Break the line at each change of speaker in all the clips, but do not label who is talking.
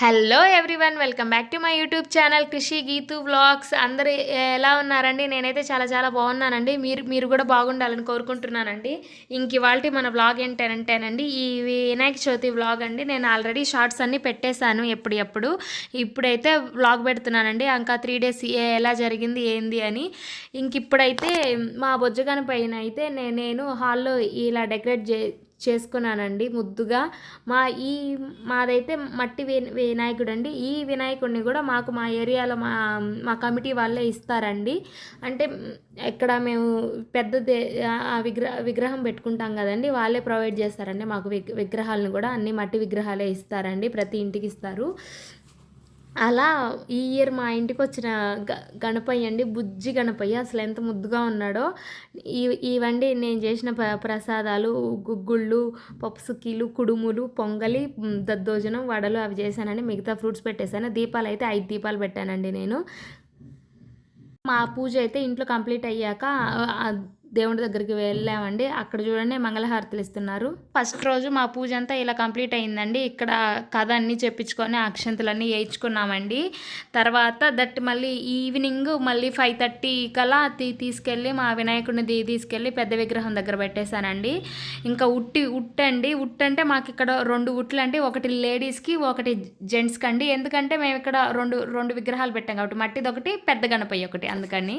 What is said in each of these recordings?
Hello everyone welcome back to my YouTube channel Krishi Geetu vlogs అందరు ఎలా ఉన్నారండి? నేనైతే చాలా చాలా బాగున్నానండి. మీరు మీరు కూడా బాగుండాలని కోరుకుంటున్నానండి. ఇంక ఇవాళ మన వ్లాగ్ ఏంటంటేనండి ఈ వినాయక చవితి వ్లాగ్ అండి. నేను ఆల్రెడీ షార్ట్స్ అన్నీ పెట్టేశాను ఎప్పుడు ఎప్పుడు ఇప్పుడైతే వ్లాగ్ పెడుతున్నానండి. ఇంకా త్రీ డేస్ ఎలా జరిగింది ఏంది అని. ఇంక ఇప్పుడైతే మా బొజ్జగాని పైన అయితే నే- నేను హాల్లో ఇలా డెకరేట్ చే చేసుకున్నానండి. ముద్దుగా మా ఈ మాదైతే మట్టి వినాయకుడు అండి ఈ వినాయకుడిని కూడా మాకు మా ఏరియాలో మా మా కమిటీ వాళ్ళే ఇస్తారండి. అంటే ఇక్కడ మేము పెద్ద దే- ఆ విగ్రహ విగ్రహం పెట్టుకుంటాం కదండి. వాళ్ళే ప్రొవైడ్ చేస్తారండి. మాకు విగ్ విగ్రహాలను కూడా అన్ని మట్టి విగ్రహాలే ఇస్తారండి. ప్రతి ఇంటికి ఇస్తారు. అలా ఈ ఇయర్ మా ఇంటికి వచ్చిన గ గణపయ్య అండి బుజ్జి గణపయ్య. అసలు ఎంత ముద్దుగా ఉన్నాడో. ఈ ఇవండి నేను చేసిన ప్ర ప్రసాదాలు గుగ్గుళ్ళు పప్పు సుక్కీలు కుడుములు పొంగలి దద్దోజనం వడలు అవి చేశానండి. మిగతా ఫ్రూట్స్ పెట్టేశాను. దీపాలు అయితే ఐదు దీపాలు పెట్టానండి నేను. మా పూజ అయితే ఇంట్లో కంప్లీట్ అయ్యాక దేవుడి దగ్గరికి వెళ్ళామండి. అక్కడ చూడండి మంగళహారతులు ఇస్తున్నారు. ఫస్ట్ రోజు మా పూజ అంతా ఇలా కంప్లీట్ అయిందండి. ఇక్కడ కథ అన్నీ చెప్పించుకొని అక్షంతలన్నీ వేయించుకున్నామండి తర్వాత దట్ మళ్ళీ ఈవినింగ్ మళ్ళీ ఫైవ్ థర్టీ కల్లా తీసుకెళ్ళి మా వినాయకుడిని తీసుకెళ్ళి పెద్ద విగ్రహం దగ్గర పెట్టేశానండి. ఇంకా ఉట్టి ఉట్ అండి ఉట్ అంటే మాకు ఇక్కడ రెండు ఉట్లు అండి ఒకటి లేడీస్కి ఒకటి జెంట్స్కి అండి ఎందుకంటే మేము ఇక్కడ రెండు రెండు విగ్రహాలు పెట్టాం కాబట్టి మట్టిది ఒకటి పెద్ద గణపయ్య ఒకటి అందుకని.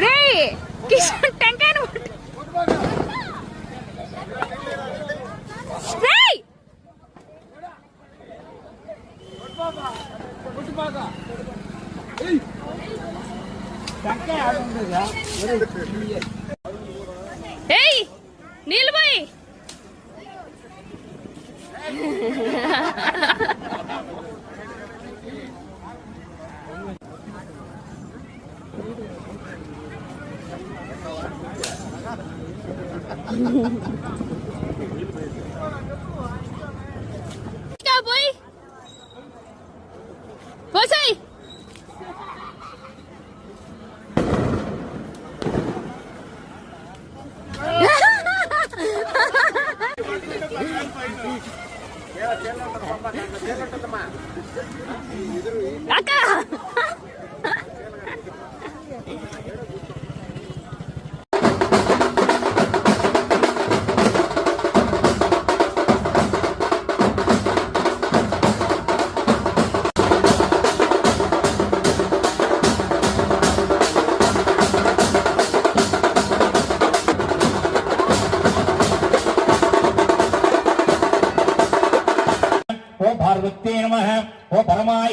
రే కిషన్ టెంకాయను ఏయ్ నీళ్ళు పోయి. ఇంకా పోయి పోసాయి అక్క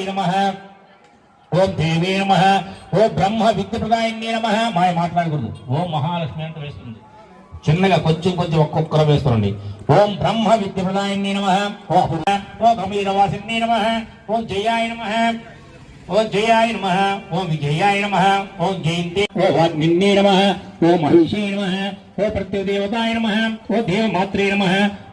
పరమాయ నమ. ఓం దేవే నమ. ఓ బ్రహ్మ విద్యప్రదాయన్నే నమ. మాయ మాట్లాడకూడదు. ఓం మహాలక్ష్మి అంత వేస్తుంది. చిన్నగా కొంచెం కొంచెం ఒక్కొక్కరు వేస్తుండండి. ఓం బ్రహ్మ విద్యప్రదాయన్నే నమ. ఓ అపూర్వ, ఓ గంభీరవాసిన్నే నమ. ఓం జయాయ నమ. ఓం జయాయ నమ ఓం విజయాయ నమ ఓం జయంతే ఓ వాగ్నిన్నే నమ ఓ మహిషే నమ ఓ ప్రత్యుదేవతాయ నమ ఓ దేవమాత్రే నమ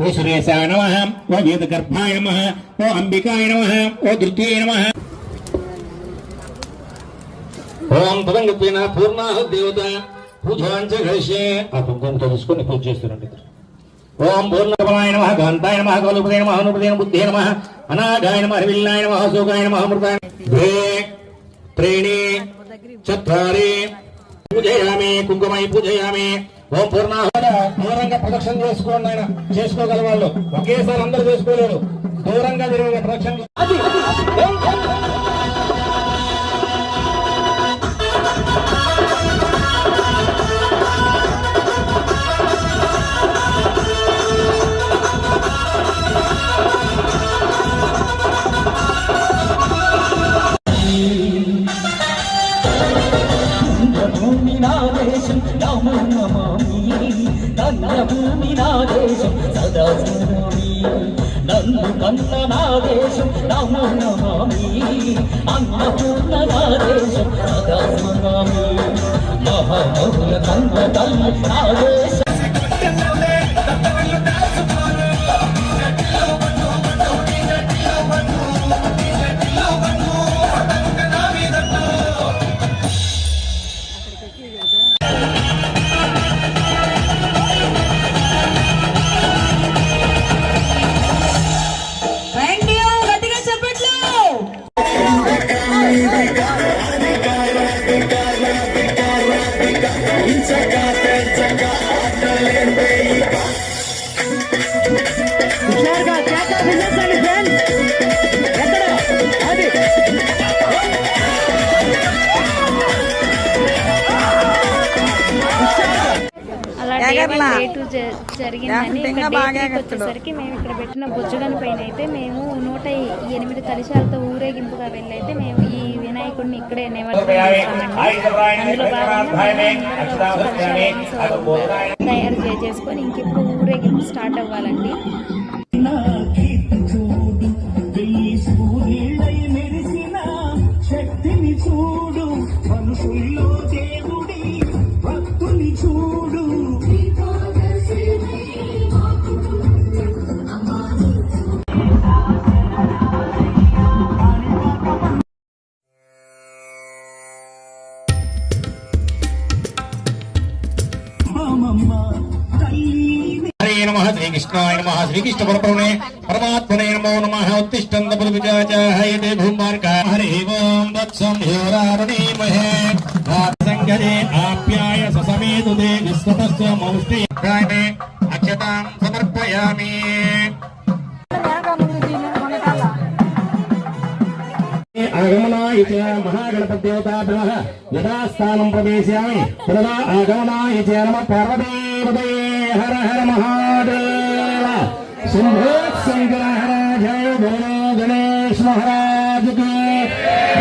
ఓ సురేశాయ నమ ఓ వేదగర్భాయ నమ ఓ అంబికాయ నమ ఓ ధృత్యే నమ ఓం తదంగత్వేన పూర్ణాహ దేవత పూజాంచ ఘర్షే ఆ కుంకుమతో తీసుకొని పూజ చేస్తున్నట్టు ఇద్దరు. ఓం పూర్ణకమలాయ నమ కాంతాయ నమ కలుపదే నమ అనుపదే బుద్ధే నమ అనాగాయ నమ హరివిల్లాయ నమ అశోకాయ నమ అమృతాయ ద్వే త్రీణి చత్వారి పూజయామి కుంకుమై పూజయామి. ఓం పూర్ణాహుడ దూరంగా ప్రదక్షిణ చేసుకోండి ఆయన చేసుకోగల వాళ్ళు. ఒకేసారి అందరూ చేసుకోలేరు. దూరంగా తిరిగి ప్రదక్షిణ
కన్న భూమి నా దేశం సదా భూమి నన్ను కన్న నా దేశం నమో నమామి. అన్నపూర్ణ నా దేశం సదా స్మరామి. మహామహుల కన్న తల్లి నా దేశం
అలా డే వన్
ఎగర్లా.
డే టూ జ- జరిగిందని ఇక్కడ. వచ్చేసరికి మేము ఇక్కడ పెట్టిన బుజ్జగని పైన అయితే మేము నూట ఎనిమిది కలశాలతో ఊరేగింపుగా వెళ్ళి అయితే మేము ఈ వినాయకుడిని ఇక్కడే అందులో భాగంగా తయారు చేసుకొని ఇంక ఇప్పుడు ఊరేగింపు స్టార్ట్ అవ్వాలండి
श्रीकृष्णाय नमः। श्रीकृष्णपरप्रभुणे परमात्मने नमो नमः। उत्तिष्ठन्तपुरविजाचाहयते भूमार्गा। हरि ओम् वत्सं ह्योरारुणीमहे सङ्गरे आप्याय ससमेतु ते विश्वतस्य मौष्टिकाने अक्षतां समर्पयामि। आगमनाय च यदा स्थानं प्रवेशयामि। तदा आगमनाय च नमः హర హర మహాదేవ శంభో శంకర హర జయ బోలో గణేష్ మహారాజ్కి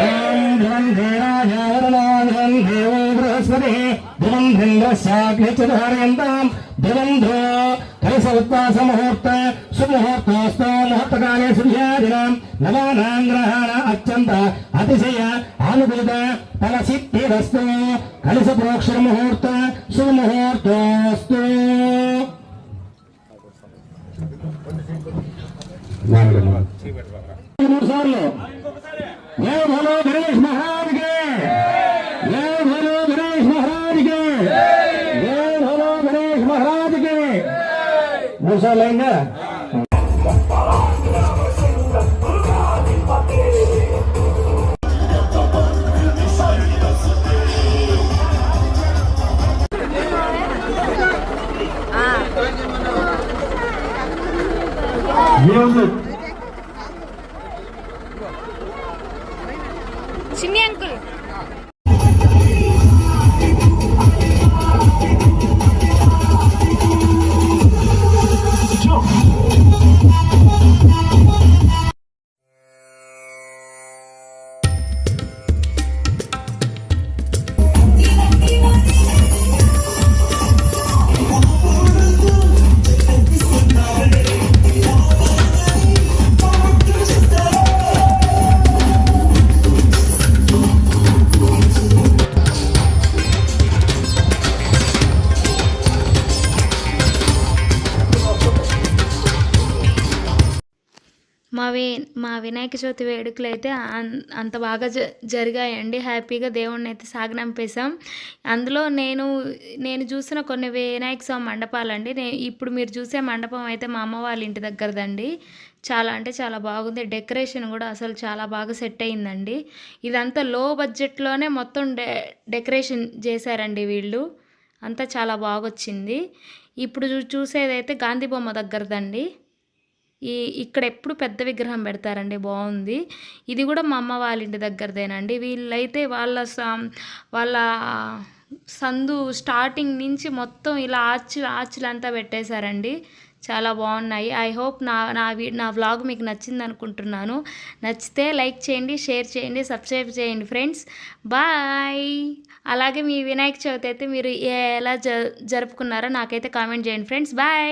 ఓం ధ్రువం ధీరాజ వరదాధం దేవో బృహస్పతి ధ్రువం ధేంద్రస్యాగ్నిచధారయంతాం ధ్రువం ధ్రువ కలస ఉత్వాస ముహూర్త సుముహూర్తోస్తో ముహూర్తకాలే సూర్యాదినాం నవానాం గ్రహాణ అత్యంత అతిశయ ఆనుకూలత ఫల సిద్ధిరస్తు కలస ప్రోక్షర ముహూర్త సుముహూర్తోస్తు మూడు సార్లు జయ భలో గణేష్ మహారాజ్కి
पैसा लेंगे మా వే మా వినాయక చవితి వేడుకలు అయితే అంత బాగా జ జరిగాయండి. హ్యాపీగా దేవుణ్ణి అయితే సాగనంపేశాం. అందులో నేను నేను చూసిన కొన్ని వినాయక స్వామి మండపాలండి. నే ఇప్పుడు మీరు చూసే మండపం అయితే మా అమ్మ వాళ్ళ ఇంటి దగ్గరదండి. చాలా అంటే చాలా బాగుంది. డెకరేషన్ కూడా అసలు చాలా బాగా సెట్ అయిందండి. ఇదంతా లో బడ్జెట్లోనే మొత్తం డె డెకరేషన్ చేశారండి వీళ్ళు. అంతా చాలా బాగొచ్చింది. ఇప్పుడు చూ- చూసేదైతే గాంధీ బొమ్మ దగ్గరదండి. ఈ ఇక్కడ ఎప్పుడు పెద్ద విగ్రహం పెడతారండి బాగుంది. ఇది కూడా మా అమ్మ వాళ్ళ ఇంటి దగ్గరదేనండి. వీళ్ళైతే వాళ్ళ వాళ్ళ సందు స్టార్టింగ్ నుంచి మొత్తం ఇలా ఆర్చి ఆర్చిలంతా పెట్టేశారండి. చాలా బాగున్నాయి. ఐ హోప్ నా నా వీ- నా వ్లాగ్ మీకు నచ్చింది అనుకుంటున్నాను నచ్చితే లైక్ చేయండి షేర్ చేయండి సబ్స్క్రైబ్ చేయండి ఫ్రెండ్స్. బాయ్! అలాగే మీ వినాయక చవితి అయితే మీరు ఎలా జ జరుపుకున్నారో నాకైతే కామెంట్ చేయండి ఫ్రెండ్స్. బాయ్!